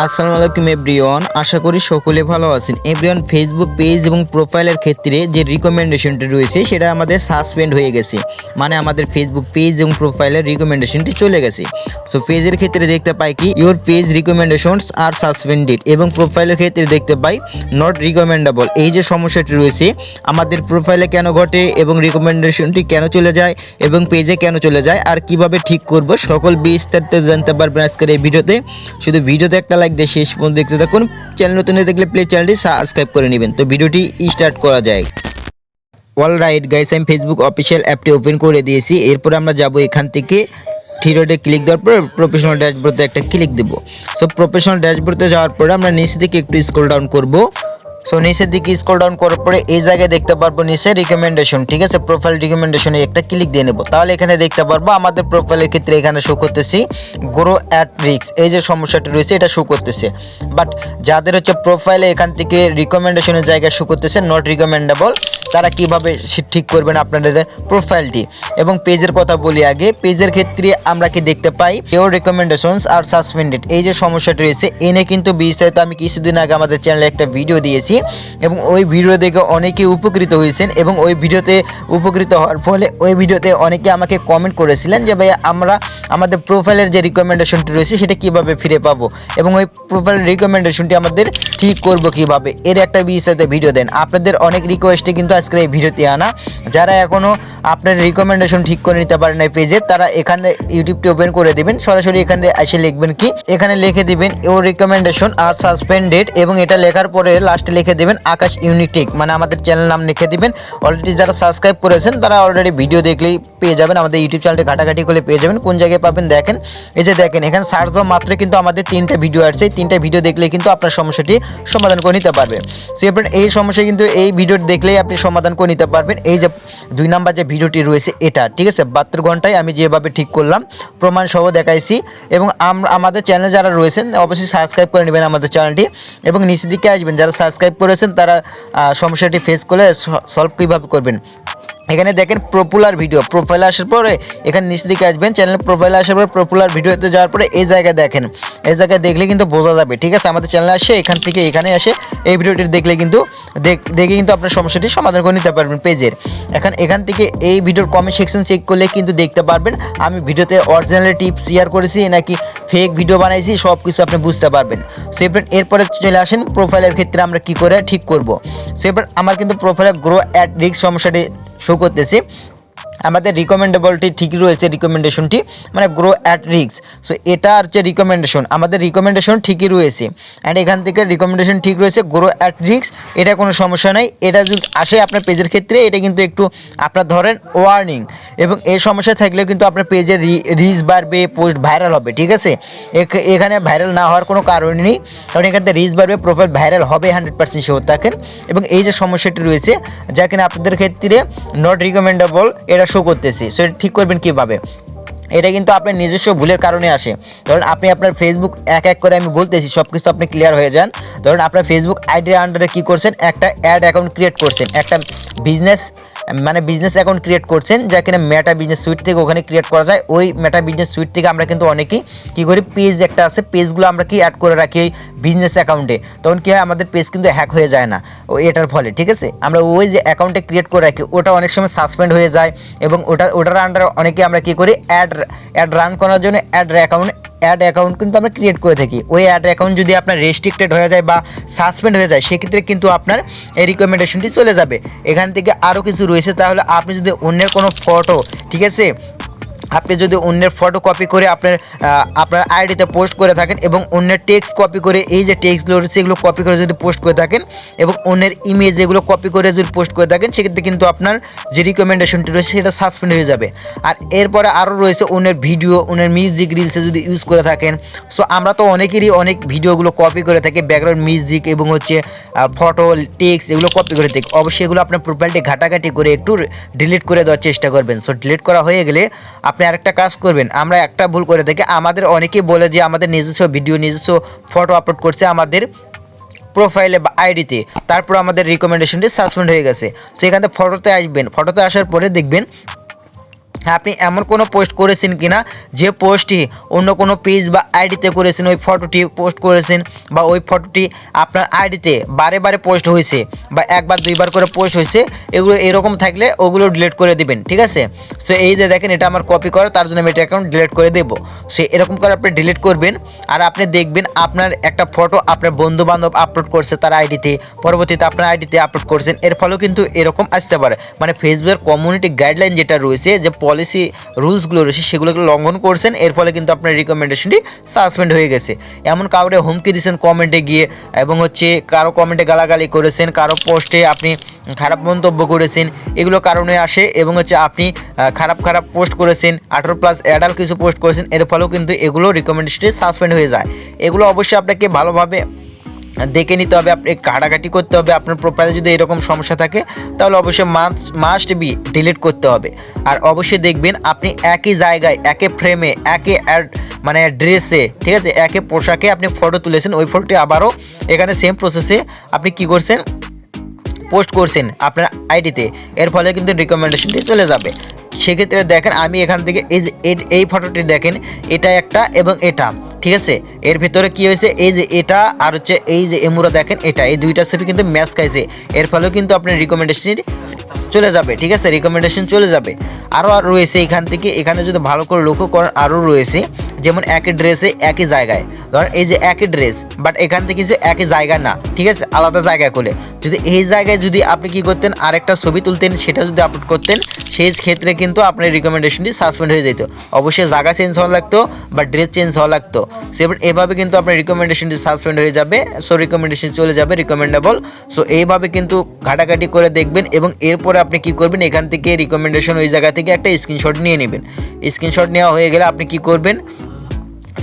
আসসালামু আলাইকুম এভরিওয়ান, আশা করি সকলে ভালো আছেন। এভরিওয়ান ফেসবুক পেজ এবং প্রোফাইলের ক্ষেত্রে যে রিকমেন্ডেশনটি রয়েছে, সেটা আমাদের সাসপেন্ড হয়ে গেছে। মানে আমাদের ফেসবুক পেজ এবং প্রোফাইলের রিকমেন্ডেশনটি চলে গেছে। সো পেজের ক্ষেত্রে দেখতে পাই কি your page recommendations are suspended এবং প্রোফাইলের ক্ষেত্রে দেখতে পাই নট রিকমেন্ডেবল এই যে সমস্যাটি রয়েছে, আমাদের প্রোফাইলে কেন ঘটে এবং রিকমেন্ডেশনটি কেন চলে যায় এবং পেজে কেন চলে যায়, আর কীভাবে ঠিক করব, সকল বিস্তারিত জানতে পারবেন আজকের এই ভিডিওতে। শুধু ভিডিওতে একটা লাইক দিয়ে শেষ পর্যন্ত দেখতে থাকুন। চ্যানেল নতুন হয়ে দেখলে প্লে চ্যানেলটি সাবস্ক্রাইব করে নেবেন। তো ভিডিওটি স্টার্ট করা যায় অল রাইট গাইস আমি ফেসবুক অফিসিয়াল অ্যাপটি ওপেন করে দিয়েছি। এরপর আমরা যাব এখান থেকে। থিরোডে ক্লিক দেওয়ার পর প্রফেশনাল ড্যাশবোর্ডে একটা ক্লিক দেবো। সো প্রফেশনাল ড্যাশবোর্ডে যাওয়ার পরে আমরা নিচে থেকে একটু স্ক্রল ডাউন করব। সো নিচের দিকে স্কল ডাউন করার পরে এই জায়গায় দেখতে পারব নিচে রিকমেন্ডেশন ঠিক আছে? প্রোফাইল রিকমেন্ডেশনে একটা ক্লিক দিয়ে নেব। তাহলে এখানে দেখতে পারব আমাদের প্রোফাইলের ক্ষেত্রে এখানে শো করতেছি গ্রো অ্যাট রিক্স এই যে সমস্যাটা রয়েছে, এটা শো করতেছে। বাট যাদের হচ্ছে প্রোফাইলে এখান থেকে রিকমেন্ডেশনের জায়গায় শো করতেছে নট রিকমেন্ডেবল তারা কীভাবে ঠিক করবেন আপনাদের প্রোফাইলটি এবং পেজের কথা বলি আগে পেজের ক্ষেত্রে আমরা কি দেখতে পাই? কেউ রিকমেন্ডেশনস আর সাসপেন্ডেড এই যে সমস্যাটি রয়েছে এনে কিন্তু বিস্তারিত আমি কিছুদিন আগে আমাদের চ্যানেলে একটা ভিডিও দিয়েছি। এবং ওই ভিডিও দেখে অনেকেই উপকৃত হয়েছেন এবং ওই ভিডিওতে উপকৃত হওয়ার ফলে ওই ভিডিওতে অনেকে আমাকে কমেন্ট করেছিলেন যে ভাই আমরা আমাদের প্রোফাইলের যে রিকমেন্ডেশনটি রয়েছে, সেটা কীভাবে ফিরে পাবো? এবং ওই প্রোফাইলের রিকমেন্ডেশনটি আমাদের ঠিক করব কীভাবে? এর একটা বিস্তারিত ভিডিও দেন। আপনাদের অনেক রিকোয়েস্টে কিন্তু আজকের এই ভিডিওতে আনা। যারা এখনও আপনার রিকমেন্ডেশন ঠিক করে নিতে পারেন এই পেজে তারা এখানে ইউটিউবটি ওপেন করে দিবেন। সরাসরি এখানে এসে লিখবেন কি? এখানে লিখে দিবেন ও রিকমেন্ডেশন আর সাসপেন্ডেড এবং এটা লেখার পরে লাস্টে লিখে দেবেন, আকাশ ইউনিটেক মানে আমাদের চ্যানেল নাম লিখে দিবেন। অলরেডি যারা সাবস্ক্রাইব করেছেন, তারা অলরেডি ভিডিও দেখলেই পেয়ে যাবেন। আমাদের ইউটিউব চ্যানেলটি ঘাটাঘাটি করে পেয়ে যাবেন। কোন জায়গায় পাবেন দেখেন। এই যে দেখেন, এখানে সার্চ দেওয়া মাত্র কিন্তু আমাদের তিনটা ভিডিও আসছে এই তিনটা ভিডিও দেখলে কিন্তু আপনার সমস্যাটি সমাধান করে নিতে পারবে। সো এই সমস্যা কিন্তু এই ভিডিও দেখলেই আপনি সমাধান করে নিতে পারবেন। এই যে দুই নাম্বার যে ভিডিওটি রয়েছে এটা, ঠিক আছে? বাহাত্তর ঘন্টায় আমি যেভাবে ঠিক করলাম প্রমাণ সহ দেখাইছি এবং আম- আমাদের চ্যানেল যারা রয়েছেন, অবশ্যই সাবস্ক্রাইব করে নেবেন আমাদের চ্যানেলটি এবং নিচের দিকে আসবেন। যারা সাবস্ক্রাইব করেছেন, তারা সমস্যাটি ফেস করলে সলভ কীভাবে করবেন? এখানে দেখেন প্রপুলার ভিডিও প্রোফাইলে আসার পরে এখানে নিচের দিকে আসবেন চ্যানেল প্রোফাইলে আসার পরে পপুলার ভিডিওতে যাওয়ার পরে এই জায়গায় দেখেন, এই জায়গায় দেখলে কিন্তু বোঝা যাবে, ঠিক আছে? আমাদের চ্যানেলে আসে, এখান থেকে এখানে আসে, এই ভিডিওটি দেখলে কিন্তু দেখ- কিন্তু আপনার সমস্যাটি সমাধান করে নিতে পারবেন পেজের। এখন এখান থেকে এই ভিডিওর কমেন্ট সেকশন চেক করলে কিন্তু দেখতে পারবেন, আমি ভিডিওতে অরিজিনাল টিপস শেয়ার করেছি, নাকি ফেক ভিডিও বানাইছি সব কিছু আপনি বুঝতে পারবেন। সো এরপরে চলে আসেন প্রোফাইলের ক্ষেত্রে আমরা কি করে ঠিক করব। সো আমার কিন্তু প্রোফাইলে গ্রো অ্যাট রিক্স সমস্যাটি শো করতেছে। আমাদের রিকমেন্ডেবলটি ঠিকই রয়েছে রিকমেন্ডেশনটি মানে গ্রো অ্যাট রিক্স সো এটা যে রিকমেন্ডেশন আমাদের রিকমেন্ডেশন ঠিকই রয়েছে। অ্যান্ড এখান থেকে রিকমেন্ডেশন ঠিক রয়েছে গ্রো অ্যাট রিক্স এটা কোনো সমস্যা নাই। এটা যদি আসে আপনার পেজের ক্ষেত্রে, এটা কিন্তু একটু আপনার ধরেন ওয়ার্নিং এবং এই সমস্যা থাকলেও কিন্তু আপনার পেজের রিচ বাড়বে পোস্ট ভাইরাল হবে, ঠিক আছে? এখ- এখানে ভাইরাল না হওয়ার কোনো কারণ নেই। কারণ এখান থেকে রিচ বাড়বে প্রোফাইল ভাইরাল হবে হান্ড্রেড পার্সেন্ট শিওর থাকেন। এবং এই যে সমস্যাটি রয়েছে, যা কিনা আপনাদের ক্ষেত্রে নট রিকমেন্ডেবল এটা শো করতেছি। সো এটা ঠিক করবেন কীভাবে? এটা কিন্তু আপনার নিজস্ব ভুলের কারণে আসে। ধরুন, আপনি আপনার ফেসবুক এক এক করে আমি বলতেছি সব কিছু আপনি ক্লিয়ার হয়ে যান। ধরুন, আপনার ফেসবুক আইডির আন্ডারে কী করছেন? একটা অ্যাড অ্যাকাউন্ট ক্রিয়েট করছেন। একটা বিজনেস মানে বিজনেস অ্যাকাউন্ট ক্রিয়েট করছেন, যা কিনা মেটা বিজনেস সুইট থেকে ওখানে ক্রিয়েট করা যায়। ওই মেটা বিজনেস সুইট থেকে আমরা কিন্তু অনেকেই কী করি পেজ একটা আছে পেজগুলো আমরা কি অ্যাড করে রাখি বিজনেস অ্যাকাউন্টে তখন কী হয়, আমাদের পেজ কিন্তু হ্যাক হয়ে যায় না। ও এটার ফলে, ঠিক আছে? আমরা ওই যে অ্যাকাউন্টে ক্রিয়েট করে রাখি, ওটা অনেক সময় সাসপেন্ড হয়ে যায় এবং ওটা, ওটার আন্ডার অনেকে আমরা কী করি অ্যাড অ্যাড রান করার জন্য অ্যাড অ্যাকাউন্ট অ্যাড অ্যাকাউন্ট কিন্তু আমরা ক্রিয়েট করে থাকি। ওই অ্যাড অ্যাকাউন্ট যদি আপনার রেস্ট্রিক্টেড হয়ে যায় বা সাসপেন্ড হয়ে যায়, সেক্ষেত্রে কিন্তু আপনার এই রিকমেন্ডেশনটি চলে যাবে। এখান থেকে আরও কিছু রয়েছে তাহলে আপনি যদি অন্যের কোনো ফটো ঠিক আছে আপনি যদি অন্যের ফটো কপি করে আপনার আপনার আইডিতে পোস্ট করে থাকেন এবং অন্যের টেক্সট কপি করে এই যে টেক্সটগুলো রয়েছে এগুলো কপি করে যদি পোস্ট করে থাকেন এবং অন্যের ইমেজ এগুলো কপি করে যদি পোস্ট করে থাকেন, সেক্ষেত্রে কিন্তু আপনার যে রিকমেন্ডেশনটি রয়েছে সেটা সাসপেন্ড হয়ে যাবে। আর এরপরে আরও রয়েছে অন্যের ভিডিও অন্যের মিউজিক রিলসে যদি ইউজ করে থাকেন সো আমরা তো অনেকেরই অনেক ভিডিওগুলো কপি করে থাকি ব্যাকগ্রাউন্ড মিউজিক এবং হচ্ছে ফটো টেক্সট এগুলো কপি করে থাকি। অবশ্যই এগুলো আপনার প্রোফাইলটি ঘাটাঘাটি করে একটু ডিলিট করে দেওয়ার চেষ্টা করবেন। সো ডিলিট করা হয়ে গেলে আপনি আরেকটা কাজ করবেন। আমরা একটা ভুল করে থাকি আমাদের অনেকেই বলে যে আমাদের নিজস্ব ভিডিও, নিজস্ব ফটো আপলোড করছে আমাদের প্রোফাইলে বা আইডিতে তারপর আমাদের রিকমেন্ডেশনটি সাসপেন্ড হয়ে গেছে। সেখানে ফটোতে আসবেন। ফটোতে আসার পরে দেখবেন আপনি এমন কোনো পোস্ট করেছেন কিনা? যে পোস্টটি অন্য কোনো পেজ বা আইডিতে করেছেন, ওই ফটোটি পোস্ট করেছেন বা ওই ফটোটি আপনার আইডিতে বারে বারে পোস্ট হয়েছে বা একবার, দুইবার করে পোস্ট হয়েছে, এগুলো এরকম থাকলে ওগুলো ডিলিট করে দিবেন, ঠিক আছে? সো এই যে দেখেন, এটা আমার কপি করা, তার জন্য আমি এটা অ্যাকাউন্ট ডিলিট করে দেবো। সে এরকম করে আপনি ডিলিট করবেন আর আপনি দেখবেন আপনার একটা ফটো আপনার বন্ধু বান্ধব আপলোড করছে তার আইডিতে পরবর্তীতে আপনার আইডিতে আপলোড করছেন, এর ফলেও কিন্তু এরকম আসতে পারে। মানে ফেসবুকের কমিউনিটি গাইডলাইন যেটা রয়েছে যে পলিসি রুলসগুলো রয়েছে, সেগুলোকে লঙ্ঘন করছেন, এর ফলে কিন্তু আপনার রিকমেন্ডেশনটি সাসপেন্ড হয়ে গেছে। এমন কাউরে হুমকি দিয়েছেন কমেন্টে গিয়ে, এবং হচ্ছে কারও কমেন্টে গালাগালি করেছেন, কারও পোস্টে আপনি খারাপ মন্তব্য করেছেন, এগুলো কারণে আসে, এবং হচ্ছে আপনি খারাপ খারাপ পোস্ট করেছেন, আঠারো প্লাস অ্যাডাল্ট কিছু পোস্ট করেছেন, এর ফলেও কিন্তু এগুলো রিকমেন্ডেশনটি সাসপেন্ড হয়ে যায়। এগুলো অবশ্যই আপনাকে ভালোভাবে দেখে নিতে হবে, আপনি কাটাকাটি করতে হবে, আপনার প্রোফাইলে যদি এরকম সমস্যা থাকে, তাহলে অবশ্যই মাস্ট বি ডিলিট করতে হবে। আর অবশ্যই দেখবেন, আপনি একই জায়গায় একই ফ্রেমে একই অ্যাড মানে ড্রেসে ঠিক আছে একই পোশাকে আপনি ফটো তুলেছেন, ওই ফটোটি আবারও এখানে সেম প্রসেসে আপনি কি করছেন? পোস্ট করছেন আপনার আইডিতে এর ফলে কিন্তু রিকমেন্ডেশনটি চলে যাবে। সেক্ষেত্রে দেখেন, আমি এখান থেকে এই এই ফটোটি দেখেন এটা একটা এবং এটা। ঠিক আছে? এর ভিতরে কি হয়েছে? এই যে এটা আর হচ্ছে এই যে এমুরা দেখেন, এটা, এই দুইটা ছবি কিন্তু ম্যাচ খাইছে। এর ফলেও কিন্তু আপনার রিকমেন্ডেশনটি চলে যাবে, ঠিক আছে? রিকমেন্ডেশন চলে যাবে। আরও আর রয়েছে এখান থেকে, এখানে যদি ভালো করে লক্ষ্য করেন আরও রয়েছে, যেমন একই ড্রেসে একই জায়গায়। ধরেন এই যে একই ড্রেস বাট এখান থেকে যে একই জায়গা না, ঠিক আছে? আলাদা জায়গায় করলে যদি এই জায়গায় যদি আপনি কি করতেন, আরেকটা ছবি তুলতেন, সেটা যদি আপলোড করতেন, সেই ক্ষেত্রে কিন্তু আপনার রিকমেন্ডেশনটি সাসপেন্ড হয়ে যেত। অবশ্যই জায়গা চেঞ্জ হওয়া লাগতো বা ড্রেস চেঞ্জ হওয়া লাগতো। সো এভাবে কিন্তু আপনার রিকমেন্ডেশনটি সাসপেন্ড হয়ে যাবে। সো রিকমেন্ডেশন চলে যাবে রিকমেন্ডেবল সো এইভাবে কিন্তু ঘাটাঘাটি করে দেখবেন এবং এরপরে আপনি কি করবেন, এখান থেকে রিকমেন্ডেশন ওই জায়গা থেকে একটা স্ক্রিনশট নিয়ে নেবেন। স্ক্রিনশট নেওয়া হয়ে গেলে আপনি কি করবেন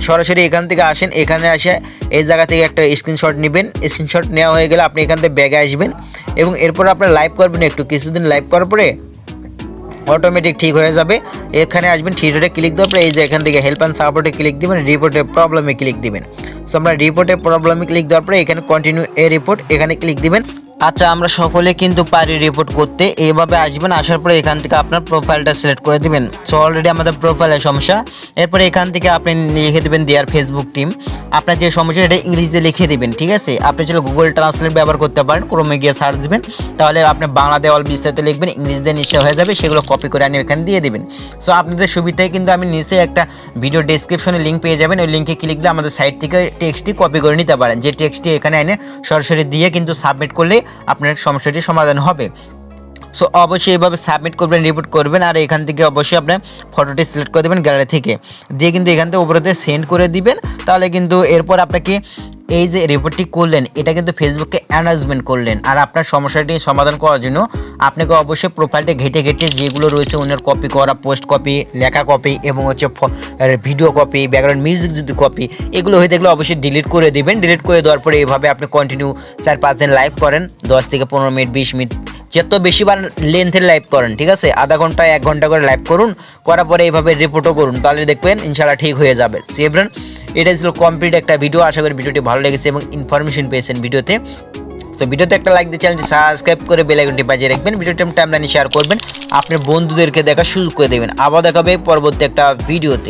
সরাসরি এখান থেকে আসেন, এখানে আসে, এই জায়গা থেকে একটা স্ক্রিনশট নেবেন স্ক্রিনশট নেওয়া হয়ে গেলে আপনি এখান থেকে ব্যাগে আসবেন এবং এরপর আপনার লাইভ করবেন একটু, কিছুদিন লাইভ করার পরে অটোমেটিক ঠিক হয়ে যাবে। এখানে আসবেন, থিয়েটারে ক্লিক দেওয়ার পরে এই যে এখান থেকে হেল্প অ্যান্ড সাপোর্টে ক্লিক দিবেন রিপোর্টে প্রবলেমে ক্লিক দিবেন। সো আমরা রিপোর্টের প্রবলেমে ক্লিক দেওয়ার পরে এখানে কন্টিনিউ এ রিপোর্ট এখানে ক্লিক দিবেন। আচ্ছা আমরা সকলে কিন্তু পারি রিপোর্ট করতে। এইভাবে আসবেন, আসার পরে এখান থেকে আপনার প্রোফাইলটা সিলেক্ট করে দিবেন। সো অলরেডি আমাদের প্রোফাইলের সমস্যা। এরপরে এখান থেকে আপনি লিখে দেবেন দেয়ার ফেসবুক টিম আপনার যে সমস্যা, এটা ইংলিশে লিখে দিবেন, ঠিক আছে? আপনি চলো গুগল ট্রান্সলেট ব্যবহার করতে পারেন ক্রমে গিয়ে সার্চ দেবেন। তাহলে আপনি বাংলা দেওয়াল বিস্তারিত লিখবেন ইংলিশ দিয়ে নিশ্চয় হয়ে যাবে, সেগুলো কপি করে আনি এখানে দিয়ে দেবেন। সো আপনাদের সুবিধায় কিন্তু আমি নিচে একটা ভিডিও ডেসক্রিপশনে লিঙ্ক পেয়ে যাবেন। ওই লিঙ্কে ক্লিক দিলে আমাদের সাইট থেকে টেক্সটটি কপি করে নিতে পারেন। যে টেক্সটটি এখানে এনে সরাসরি দিয়ে কিন্তু সাবমিট করলে আপনার সমস্যাটি সমাধান হবে। সো অবশ্যই এইভাবে সাবমিট করবেন রিপোর্ট করবেন, আর এখান থেকে অবশ্যই আপনার ফটোটি সিলেক্ট করে দেবেন গ্যালারি থেকে। দিয়ে কিন্তু এখান থেকে উপরেতে সেন্ড করে দিবেন, তাহলে কিন্তু এরপর আপনাকে এই যে রিপোর্টটি করলেন, এটা কিন্তু ফেসবুকে অ্যানাউন্সমেন্ট করলেন। আর আপনার সমস্যাটি সমাধান করার জন্য আপনাকে অবশ্যই প্রোফাইলটা ঘেটে ঘেটে যেগুলো রয়েছে অন্যের কপি করা পোস্ট কপি লেখা কপি এবং হচ্ছে ভিডিও কপি ব্যাকগ্রাউন্ড মিউজিক যদি কপি এগুলো হয়ে থাকলে অবশ্যই ডিলিট করে দিবেন। ডিলিট করে দেওয়ার পরে এইভাবে আপনি কন্টিনিউ চার পাঁচ দিন লাইভ করেন, দশ থেকে পনেরো মিনিট, বিশ মিনিট যত বেশিবার লেন্থের লাইভ করেন, ঠিক আছে? আধা ঘণ্টা, এক ঘণ্টা করে লাইভ করুন, করার পরে এইভাবে রিপোর্টও করুন, তাহলে দেখবেন ইনশাল্লাহ ঠিক হয়ে যাবে। সেভরেন এটা ছিল কমপ্লিট একটা ভিডিও আশা করি ভিডিওটি ভালো লেগেছে এবং ইনফরমেশন পেয়েছেন ভিডিওতে তো ভিডিওতে একটা লাইক দিয়ে চ্যানেলটি সাবস্ক্রাইব করে বেল আইকনটি বাজিয়ে রাখবেন। ভিডিওটি টাইমলাইনে শেয়ার করবেন। আপনার বন্ধুদেরকে দেখা সুযোগ করে দেবেন। আবার দেখাবে পরবর্তী একটা ভিডিওতে